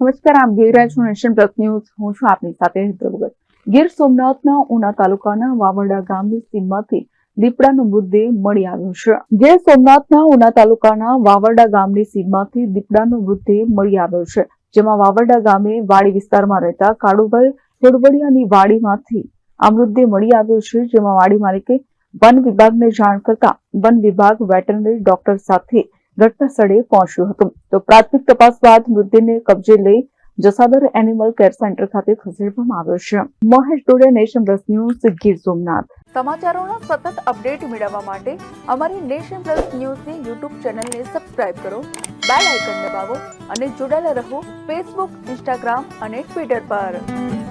નમસ્કાર, આપ જોઈ રહ્યા છો નેશન પ્લસ ન્યૂઝ. હું છું આપની સાથે ભગત. ગીર સોમનાથના ઉના તાલુકાના વાવરડા ગામની સીમમાંથી દીપડાનો મૃતદેહ મળી આવ્યો છે. ગીર સોમનાથના ઉના તાલુકાના વાવરડા ગામની સીમમાંથી દીપડાનો મૃતદેહ મળી આવ્યો છે. જેમાં વાવરડા ગામે વાડી વિસ્તારમાં રહેતા કાળુભાઈ ખેડવડિયાની વાડીમાંથી આ મૃતદેહ મળી આવ્યો છે. જેમાં વાડી માલિકે વન વિભાગને જાણ કરતા વન વિભાગ વેટરનરી ડોક્ટર સાથે ઘટના સ્થળે પહોંચ્યું હતું. તો પ્રાથમિક તપાસ બાદ મૃતદેહને કબજે લઈ જસાદર એનિમલ કેર સેન્ટર ખાતે ખસેડવામાં આવ્યો છે. Mahesh Dodiya nation plus news, Gir Somnath. સમાચારોના સતત અપડેટ મેળવવા માટે અમારી નેશન પ્લસ ન્યૂઝની યુટ્યુબ ચેનલને સબસ્ક્રાઇબ કરો, બેલ આઇકન દબાવો અને જોડાયેલા રહો ફેસબુક, ઇન્સ્ટાગ્રામ અને ટ્વિટર પર.